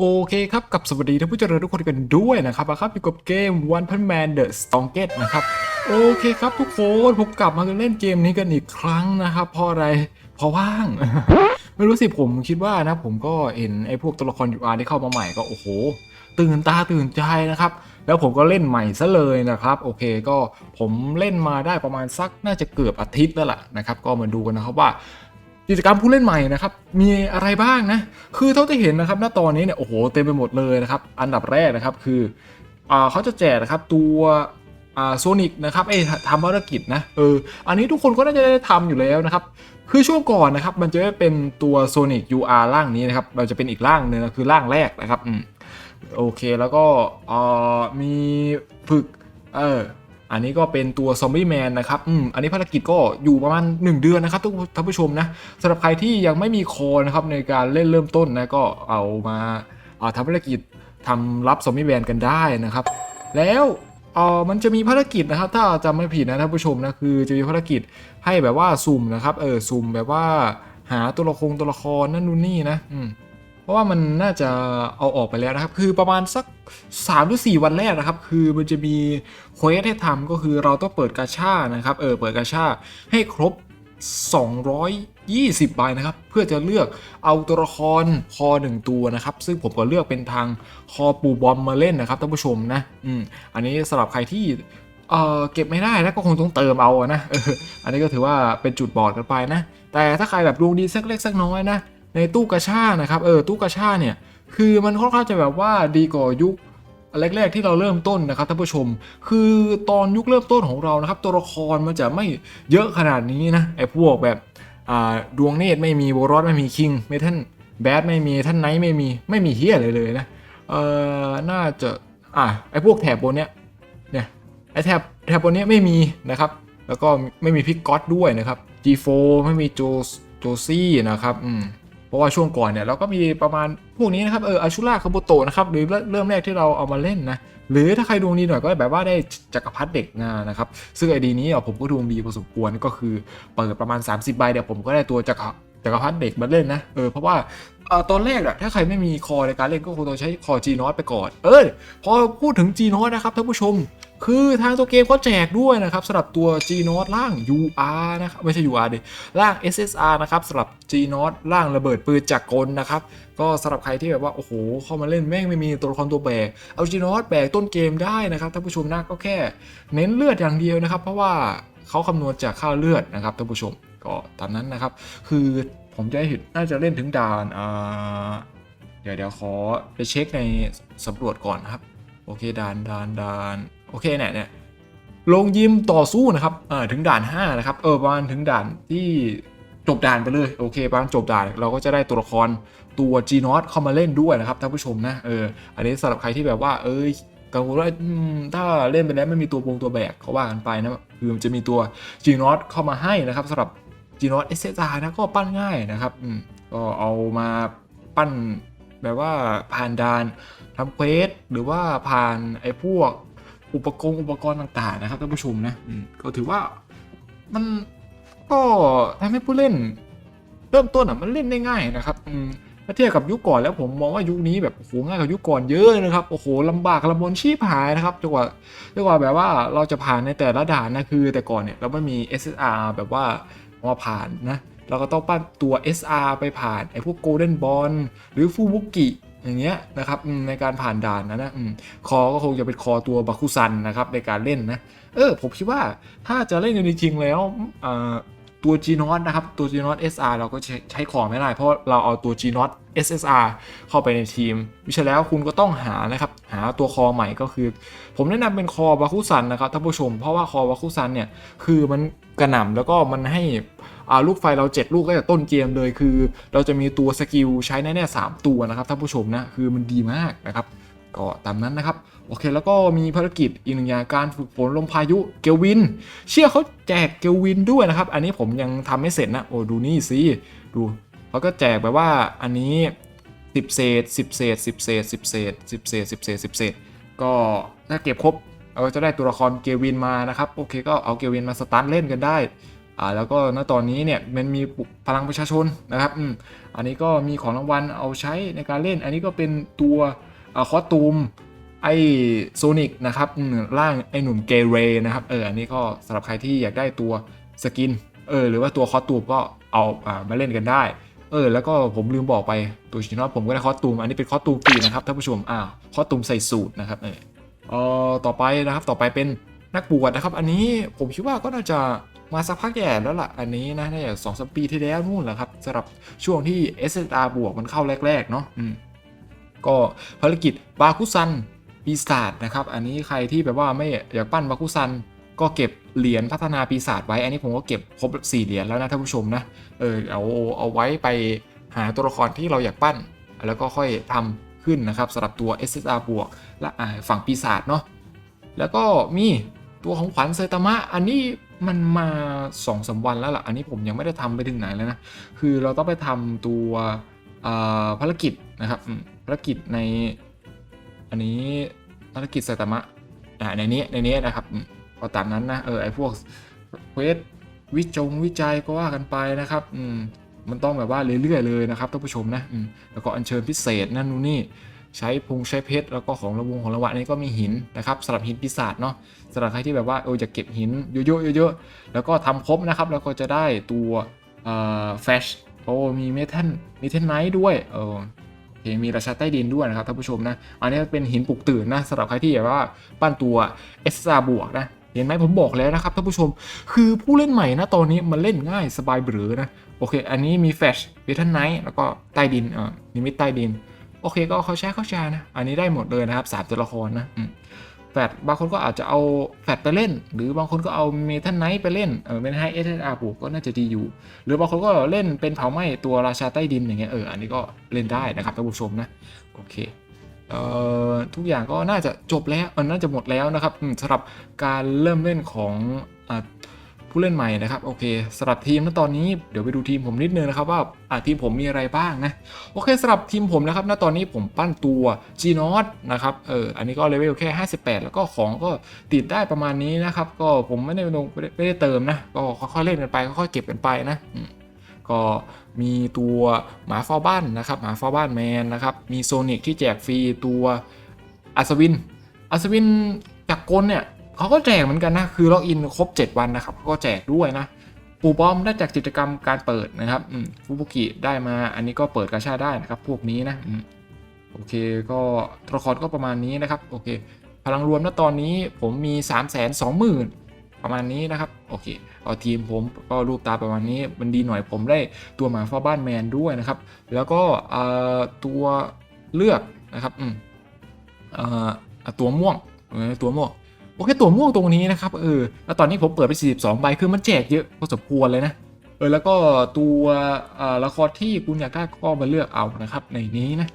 โอเคครับ กับสวัสดีท่านผู้เจริญทุกคนกันด้วยนะครับครับอยู่กับเกม One Punch Man The Strongest นะครับ โอเคครับทุกคนผมกลับมาเล่นเกมนี้กันอีกครั้งนะครับเพราะอะไรเพราะว่าง ไม่รู้สิผมคิดว่านะ ผมก็เห็นไอ้พวกตัวละคร UR ที่เข้ามาใหม่ก็โอ้โห ตื่นตาตื่นใจนะครับ แล้วผมก็เล่นใหม่ซะเลยนะครับ โอเคก็ผมเล่นมาได้ประมาณสักน่าจะเกือบอาทิตย์แล้วล่ะนะครับ ก็มาดูกันนะครับว่า กิจกรรมผู้เล่นใหม่นะครับ มีอะไรบ้างนะ คือเท่าที่เห็นนะครับ ณ ตอนนี้เนี่ย โอ้โห เต็มไปหมดเลยนะครับ อันดับแรกนะครับ คืออ่าเขาจะแจกนะครับ ตัวโซนิกนะครับเอ้ทำภารกิจนะ เออ อันนี้ทุกคนก็น่าจะได้ทำอยู่แล้วนะครับ คือช่วงก่อนนะครับ มันจะเป็นตัว Sonic UR ร่างนี้นะครับ เราจะเป็นอีกร่างหนึงคือร่างแรกนะครับ อืม โอเค แล้วก็มีฝึก เออ อันนี้ก็เป็นตัวซอมบี้แมนนะครับ อืม อันนี้ภารกิจก็อยู่ประมาณ 1 เดือนนะครับทุกท่านผู้ชมนะสำหรับใครที่ยังไม่มีคอนะครับในการเล่นเริ่มต้นนะก็เอามาเอาทำภารกิจทำรับซอมบี้แมนกันได้นะครับ แล้วเออมันจะมีภารกิจนะครับ ถ้าจำไม่ผิดนะท่านผู้ชมนะคือจะมีภารกิจให้แบบว่าสุ่มนะครับ เออสุ่มแบบว่าหาตัวละครตัวละครนั่นนู่นนี่นะ อืม เพราะว่ามันน่าจะเอาออกไปแล้วนะครับ คือประมาณสัก3หรือ4วันแรกนะครับ คือมันจะมีเควสให้ทำก็คือเราต้องเปิดกาชานะครับ เออ เปิดกาชาให้ครบ 220 ใบนะครับ เพื่อจะเลือกเอาตัวละครคอหนึ่งตัวนะครับ ซึ่งผมก็เลือกเป็นทางคอปูบอมมาเล่นนะครับท่านผู้ชมนะ อืม อันนี้สำหรับใครที่เออเก็บไม่ได้นะก็คงต้องเติมเอาอะนะอออันนี้ก็ถือว่าเป็นจุดบอดกันไปนะ แต่ถ้าใครแบบดวงดีสักเล็กสักน้อยนะ ในตู้กระชานะครับเออตู้กระชาเนี่ยคือมันค่อนข้างจะแบบว่าดีกว่ายุคแรกๆที่เราเริ่มต้นนะครับท่านผู้ชม คือตอนยุคเริ่มต้นของเรานะครับ ตัวละครมันจะไม่เยอะขนาดนี้นะไอ้พวกแบบอ่าดวงเนตรไม่มีโบรอสไม่มีคิงเมทันแบดไม่มีท่านไนท์ไม่มีไม่มีเฮียอะไรเลยนะเออน่าจะอะไอ้พวกแถบบนเนี้ยเนี่ยไอ้แถบแถบบนเนี้ยไม่มีนะครับ แล้วก็ไม่มีพิกก๊อตด้วยนะครับ G4 ไม่มีโจโจซี่นะครับอืม เพราะว่าช่วงก่อนเนี่ยเราก็มีประมาณพวกนี้นะครับเอออาชุล่าคาโบโตนะครับหรือเริ่มแรกที่เราเอามาเล่นนะหรือถ้าใครดวงดีหน่อยก็แบบว่าได้จักรพรรดิเด็กงานะครับซึ่งไอดีนี้ผมก็ดวงดีพอสมควรก็คือเปิดประมาณ 30ใบเดี๋ยวผมก็ได้ตัวจักรจักรพรรดิเด็กมาเล่นนะเออเพราะว่า เออตอนแรกอะถ้าใครไม่มีคอในการเล่นก็คงต้องใช้คอ G นอตไปก่อน เออพอพูดถึง G นอตนะครับท่านผู้ชม คือทางตัวเกมเขาแจกด้วยนะครับสำหรับตัว G n o t ล่าง UR นะครับไม่ใช่ UR ดิล่าง SSR นะครับสำหรับ G n o t ล่างระเบิดปืนจากกลนะครับก็สำหรับใครที่แบบว่าโอ้โหเข้ามาเล่นแม่งไม่มีตัวละครตัวแบกเอา G n o t แบกต้นเกมได้นะครับท่านผู้ชมนะก็แค่ เน้นเลือดอย่างเดียวนะครับ เพราะว่าเขาคำนวณจากค่าเลือดนะครับท่านผู้ชมก็ตามนั้นนะครับ คือ ผมจะเห็นน่าจะเล่นถึงด่านอ่าเดี๋ยวเดี๋ยวขอไปเช็คในสำรวจก่อนครับ โอเคด่านด่านด่านโอเคเนี่ยเนี่ยลงยิมต่อสู้นะครับเออถึงด่าน 5 นะครับ เออประมาณถึงด่านที่จบด่านไปเลย โอเคประมาณจบด่านเราก็จะได้ตัวละครตัว G n o t เข้ามาเล่นด้วยนะครับท่านผู้ชมนะ เออ อันนี้สำหรับใครที่แบบว่า เอ้ยกังวลว่าถ้าเล่นไปแล้วไม่มีตัวบงตัวแบกเขาว่ากันไปนะ คือมันจะมีตัว G n o t เข้ามาให้นะครับสำหรับ G n o t SSR นะก็ปั้นง่ายนะครับอืมก็เอามาปั้นแบบว่าผ่านด่านทำเควสหรือว่าผ่านไอ้พวกอุปกรณ์อุปกรณ์ต่างๆนะครับท่านผู้ชมนะก็ถือว่ามันก็ทำให้ผู้เล่น เริ่มต้นอะมันเล่นได้ง่ายนะครับอืมถ้าเทียบกับยุคก่อนแล้วผมมองว่ายุคนี้แบบโอ้โหง่ายกว่ายุคก่อนเยอะนะครับโอ้โหลำบากลำบนชีพหายนะครับจนกว่าจนกว่าแบบว่าเราจะผ่านในแต่ละด่านนะคือแต่ก่อนเนี่ยเราไม่มี SSR แบบว่า มาผ่านนะเราก็ต้องปั้นตัว SR ไปผ่านไอ้พวก Golden Ball หรือฟูบุกิอย่างเงี้ยนะครับในการผ่านด่านนะนะอคอก็คงจะเป็นคอตัวบาคุซันนะครับในการเล่นนะ เออผมคิดว่าถ้าจะเล่นจริงแล้วอ่า ตัว G n o t นะครับ ตัว G n o t SR เราก็ใช้ใช้คอไม่ได้ เพราะเราเอาตัว G n o t SSR เข้าไปในทีมวิชาแล้วคุณก็ต้องหานะครับ หาตัวคอใหม่ก็คือ ผมแนะนำเป็นคอบาคุซันนะครับท่านผู้ชม เพราะว่าคอบาคุซันเนี่ย คือมันกระหน่ำแล้วก็มันให้อาลูกไฟเรา 7 ลูกตั้งแต่ต้นเกมเลยคือ เราจะมีตัวสกิลใช้แน่ๆ3ตัวนะครับท่านผู้ชมนะคือมันดีมากนะครับ ก็ตามนั้นนะครับ โอเคแล้วก็มีภารกิจอีกหนึ่งอย่างการฝึกฝนลมพายุเกลวิน เชื่อเขาแจกเกลวินด้วยนะครับ อันนี้ผมยังทำไม่เสร็จนะ โอ้ดูนี่สิดูเขาก็แจกแบบว่าอันนี้10เศษ10เศษ10เศษ10เศษ10เศษ10เศษ10เศษก็ถ้าเก็บครบเราก็จะได้ตัวละครเกลวินมานะครับ โอเคก็เอาเกลวินมาสตาร์ทเล่นกันได้อ่าแล้วก็ณตอนนี้เนี่ยมันมีปลุกพลังประชาชนนะครับอืมอันนี้ก็มีของรางวัลเอาใช้ในการเล่น อันนี้ก็เป็นตัว คอสตูมไอโซนิกนะครับร่างไอหนุ่มเกเรนะครับเอออันนี้ก็สำหรับใครที่อยากได้ตัวสกินเออหรือว่าตัวคอสตูมก็เอาอ่ามาเล่นกันได้เออแล้วก็ผมลืมบอกไปตัวชินอผมก็ได้คอสตูม อันนี้เป็นคอสตูมฟรีนะครับท่านผู้ชมอ่าคอสตูมใส่สูทนะครับเออเออต่อไปนะครับต่อไปเป็นนักบวชนะครับ อันนี้ผมคิดว่าก็น่าจะมาสักพักใหญ่แล้วล่ะอันนี้นะน่าจะสองสามปีที่แล้วนู่นแหละครับสำหรับช่วงที่ SSR บวกมันเข้าแรกๆเนาะอืม ก็ภารกิจบาคุซันปีศาจนะครับ อันนี้ใครที่แบบว่าไม่อยากปั้นบาคุซันก็เก็บเหรียญพัฒนาปีศาจไว้ อันนี้ผมก็เก็บครบ4เหรียญแล้วนะท่านผู้ชมนะ เออเอาเอาไว้ไปหาตัวละครที่เราอยากปั้น แล้วก็ค่อยทำขึ้นนะครับสำหรับตัว SSR บวกและฝั่งปีศาจเนาะ แล้วก็มีตัวของขวัญเซตามะ อันนี้มันมา2อสวันแล้วล่ะ อันนี้ผมยังไม่ได้ทำไปถึงไหนแล้วนะ คือเราต้องไปทำตัวภารกิจนะครับ ภารกิจใน อันนี้ภารกิจเซตามะอ่าในนี้ในนี้นะครับอืมก็ตามนั้นนะเออไอพวกเควสวิจงวิจัยก็ว่ากันไปนะครับอืมมันต้องแบบว่าเรื่อยๆเลยนะครับท่านผู้ชมนะอืมแล้วก็อัญเชิญพิเศษนั่นนู่นนี่ใช้พุงใช้เพชรแล้วก็ของระวงของระวะนี่ก็มีหินนะครับสำหรับหินปีศาจเนาะสำหรับใครที่แบบว่าเออจะเก็บหินเยอะๆเยอะๆแล้วก็ทำครบนะครับแล้วก็จะได้ตัวเอ่อแฟชโอ้มีเมทัลมีเทนไนท์ด้วยเออ มีราชาใต้ดินด้วยนะครับท่านผู้ชมนะ อันนี้เป็นหินปลุกตื่นนะสำหรับใครที่แบบว่าปั้นตัวเอสซาบวกนะเห็นไหมผมบอกแล้วนะครับท่านผู้ชม คือผู้เล่นใหม่นะตอนนี้มันเล่นง่ายสบายเบือนะ โอเค อันนี้มีแฟชเวทันไนท์แล้วก็ใต้ดินเอ่อนิมิตใต้ดิน โอเคก็เขาใช้เข้าใจนะ อันนี้ได้หมดเลยนะครับสามตัวละครนะ แฟดบางคนก็อาจจะเอาแฟดไปเล่น หรือบางคนก็เอาเมทัลไนท์ไปเล่นเออเมทัลไนท์เอสอาร์บวกก็น่าจะดีอยู่ หรือบางคนก็เล่นเป็นเผาไหม้ตัวราชาใต้ดินอย่างเงี้ยเอออันนี้ก็เล่นได้นะครับท่านผู้ชมนะโอเคเอ่อทุกอย่างก็น่าจะจบแล้วเออน่าจะหมดแล้วนะครับสำหรับการเริ่มเล่นของอ่า ผู้เล่นใหม่นะครับโอเคสำหรับทีมณตอนนี้เดี๋ยวไปดูทีมผมนิดนึงนะครับว่าอ่าทีมผมมีอะไรบ้างนะโอเคสำหรับทีมผมนะครับณตอนนี้ผมปั้นตัว g n o t นะครับเอออันนี้ก็เลเวลแค่ 58 แล้วก็ของก็ติดได้ประมาณนี้นะครับก็ผมไม่ได้ลงไม่ได้เติมนะก็ค่อยๆเล่นกันไปค่อยๆเก็บกันไปนะก็มีตัวหมาเฝ้าบ้านนะครับหมาเฝ้าบ้านแมนนะครับมีโซนิกที่แจกฟรีตัวอัศวินอัศวินจากกลเนี่ย เขาก็แจกเหมือนกันนะ คือล็อกอินครบ 7 วันนะครับเขาก็แจกด้วยนะ ปูบอมได้จากกิจกรรมการเปิดนะครับฟูบุกิได้มา อันนี้ก็เปิดกาชาได้นะครับ พวกนี้นะโอเค ก็ตัวละครก็ประมาณนี้นะครับ โอเค พลังรวมณตอนนี้ผมมี 3 2 0 0 0 0ประมาณนี้นะครับ โอเคเอาทีมผมก็รูปตาประมาณนี้ มันดีหน่อยผมได้ตัวหมาเฝ้าบ้านแมนด้วยนะครับ แล้วก็ตัวเลือกนะครับอืมตัวม่วงตัวม่วง โอเคตัวม่วงตรงนี้นะครับเออแล้วตอนนี้ผมเปิดไป 42 ใบคือมันแจกเยอะพอสมควรเลยนะเออแล้วก็ตัวละครที่คุณอยากได้ก็มาเลือกเอานะครับในนี้นะ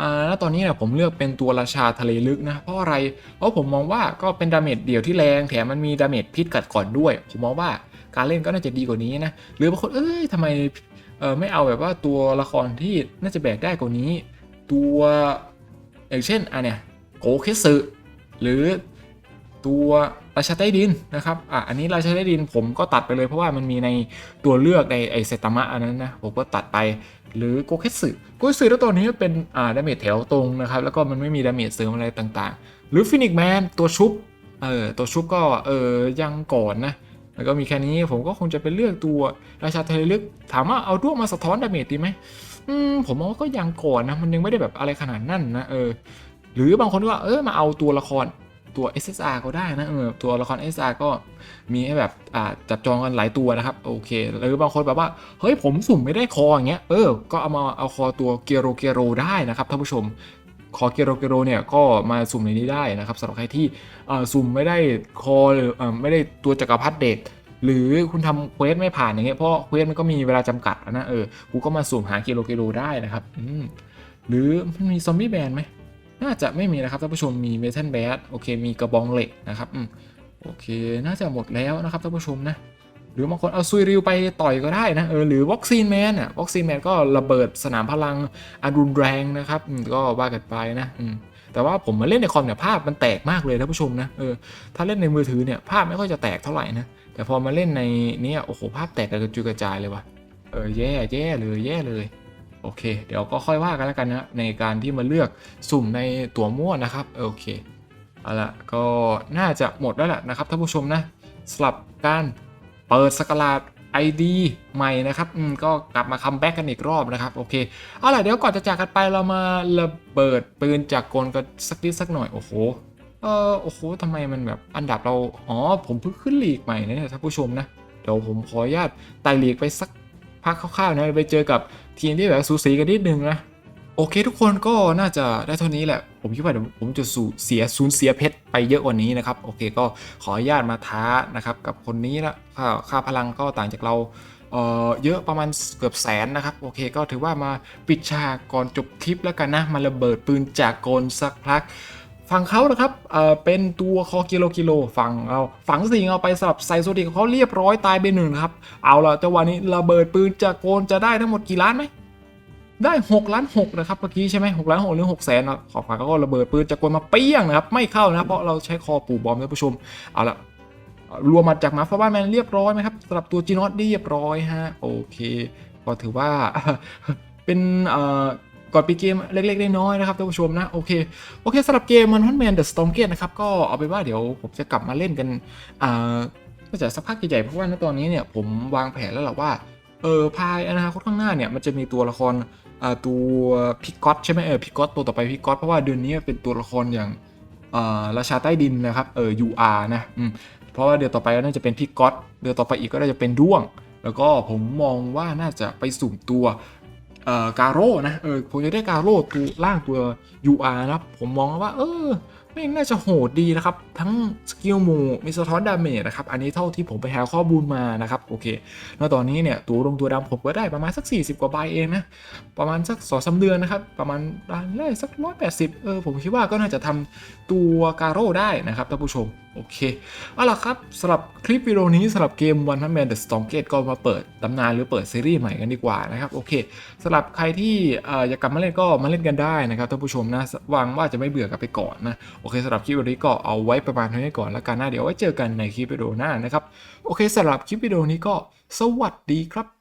อ่าแล้วตอนนี้นี่ยผมเลือกเป็นตัวราชาทะเลลึกนะเพราะอะไรเพราะผมมองว่าก็เป็นดาเมจเดี่ยวที่แรงแถมมันมีดาเมจพิษกัดก่อนด้วย ผมมองว่าการเล่นก็น่าจะดีกว่านี้นะหรือบางคนเอ้ยทำไมเออไม่เอาแบบว่าตัวละครที่น่าจะแบกได้กว่านี้ ตัวอย่างเช่นอันเนี้ยโกเคสึหรือ ตัวราชาใต้ดินนะครับอะอันนี้ราชาใต้ดินผมก็ตัดไปเลยเพราะว่ามันมีในตัวเลือกในไอเซตามะอันนั้นนะผมก็ตัดไปหรือโกเคสึโกเคสึแล้วตัวนี้เป็นอ่าดาเมจแถวตรงนะครับแล้วก็มันไม่มีดาเมจเสริมอะไรต่างๆ หรือฟินิกแมนตัวชุบเออตัวชุบก็เออยังก่อนนะแล้วก็มีแค่นี้ผมก็คงจะไปเลือกตัวราชาทเลลึกถามว่าเอาด้วงมาสะท้อนดาเมจดีไหมอืมผมมองว่าก็ยังก่อนนะมันยังไม่ได้แบบอะไรขนาดนั้นนะเออหรือบางคนก็เออมาเอาตัวละคร ตัว SSR ก็ได้นะเออตัวละคร SSR ก็มีให้แบบอ่าจับจองกันหลายตัวนะครับโอเคหรือบางคนแบบว่าเฮ้ยผมสุ่มไม่ได้คออย่างเงี้ยเออก็เอามาเอาคอตัวเกโรเกโรได้นะครับท่านผู้ชมคอเกโรเกโรเนี่ยก็มาสุ่มในนี้ได้นะครับสำหรับใครที่สุ่มไม่ได้คอหรืออไม่ได้ตัวจักรพรรดิเดชหรือคุณทำเควสไม่ผ่านอย่างเงี้ยเพราะเควสมันก็มีเวลาจำกัดนะเออกูก็มาสุ่มหาเกโรเกโรได้นะครับอืหรือมันมีซอมบี้แบนไหม น่าจะไม่มีนะครับท่านผู้ชมมีเมทัลแบดโอเค มีกระบองเหล็กนะครับอืมโอเค น่าจะหมดแล้วนะครับท่านผู้ชมนะ หรือบางคนเอาซุยริวไปต่อยก็ได้นะเออหรือวอกซีนแมนอะวอกซีนแมนก็ระเบิดสนามพลังอันรุนแรงนะครับก็ว่ากันไปนะอืมแต่ว่าผมมาเล่นในคอมเนี่ยภาพมันแตกมากเลยท่านผู้ชมนะเออถ้าเล่นในมือถือเนี่ยภาพไม่ค่อยจะแตกเท่าไหร่นะแต่พอมาเล่นในนี้โอ้โหภาพแตกกระจุยกระจายเลยว่ะเออแย่แย่เลยแย่เลย โอเค เดี๋ยวก็ค่อยว่ากันแล้วกันนะในการที่มาเลือกสุ่มในตัวมั่วนะครับ โอเคเอาละก็น่าจะหมดแล้วแหละนะครับท่านผู้ชมนะสลับการเปิดสกราด ID ใหม่นะครับอืมก็กลับมาคัมแบ็กกันอีกรอบนะครับ โอเค เอาล่ะเดี๋ยวก่อนจะจากกันไปเรามาระเบิดปืนจากกลกันสักนิดสักหน่อย โอ้โห เออโอ้โหทำไมมันแบบอันดับเรา อ๋อ ผมเพิ่งขึ้นลีกใหม่นะเนี่ยท่านผู้ชมนะ เดี๋ยวผมขออนุญาตไต่ลีกไปสัก พักคร่าวๆนะไปเจอกับทีมที่แบบสูสีกันนิดนึงนะโอเคทุกคนก็น่าจะได้เท่านี้แหละ ผมคิดว่าเดี๋ยวผมจะสูญเสียสูญเสียเพชรไปเยอะกว่านี้นะครับ โอเคก็ขออนุญาตมาท้านะครับกับคนนี้ละค่าค่าพลังก็ต่างจากเราเออเยอะประมาณเกือบแสนนะครับ โอเคก็ถือว่ามาปิดฉากก่อนจบคลิปแล้วกันนะ มาระเบิดปืนจากโกนสักพัก ฝั่งเขานะครับเอ่อเป็นตัวคอกิโลกิโลฝั่งเราฝั่งสิงเอาไปสลับไซโซดิกเขาเรียบร้อยตายไปหนึ่งครับ เอาละจังหวะนี้ระเบิดปืนจากโกนจะได้ทั้งหมดกี่ล้านไหมได้ 6 ล้าน6นะครับเมื่อกี้ใช่ไหม6ล้าน6หรือ6แสนนะขอบฟ้าก็ระเบิดปืนจากโกนมาเปี้ยงนะครับไม่เข้านะเพราะเราใช้คอปูบอมท่านผู้ชมเอาละรวมมาจากหมาฟ้าบ้านแมนเรียบร้อยไหมครับสำหรับตัวจีนอตเรียบร้อยฮะโอเค ก็ถือว่าเป็นเอ่อ ก่อนปีเกมเล็กๆน้อยๆนะครับท่านผู้ชมนะโอเคโอเคสำหรับเกมมันพันแมนเดอะสตอมเกตนะครับก็เอาไปว่าเดี๋ยวผมจะกลับมาเล่นกันอ่าก็จะสักพักใหญ่ๆเพราะว่าณตอนนี้เนี่ยผมวางแผนแล้วแหละว่าเออภายอนาคตข้างหน้าเนี่ยมันจะมีตัวละครอ่าตัวพิกอตใช่ไหมเออพิกอตตัวต่อไปพิกอตเพราะว่าเดือนนี้เป็นตัวละครอย่างอ่าราชาใต้ดินนะครับเออ UR นะอืมเพราะว่าเดือนต่อไปก็น่าจะเป็นพิกอตเดือนต่อไปอีกก็น่าจะเป็นด้วง แล้วก็ผมมองว่าน่าจะไปสุ่มตัว เอ่อกาโร่นะเออผมจะได้กาโร่ตัวล่างตัว UR นะครับ ผมมองว่า เออไม่น่าจะโหดดีนะครับ ทั้งสกิลหมูมีสะท้อนดาเมจนะครับ อันนี้เท่าที่ผมไปหาข้อมูลมานะครับ โอเคแล้วตอนนี้เนี่ยตัวลงตัวดำผมก็ได้ประมาณสัก 40 กว่าใบเองนะ ประมาณสักสองสาเดือนนะครับ ประมาณได้สักร้อยแปดสิบเออผมคิดว่าก็น่าจะทำตัวการโร่ได้นะครับท่านผู้ชม โอเค เอาล่ะครับสำหรับคลิปวิดีโอนี้สำหรับเกม One Punch Man The Storm Gate ก็มาเปิดตำนานหรือเปิดซีรีส์ใหม่กันดีกว่านะครับ โอเคสำหรับใครที่เอ่ออยากกลับมาเล่นก็มาเล่นกันได้นะครับท่านผู้ชมนะหวังว่าจะไม่เบื่อกันไปก่อนนะ โอเคสำหรับคลิปวิดีโอนี้ก็เอาไว้ประมาณเท่านี้ก่อนแล้วกันนะเดี๋ยวไว้เจอกันในคลิปวิดีโอหน้านะครับ โอเคสำหรับคลิปวิดีโอนี้ก็สวัสดีครับ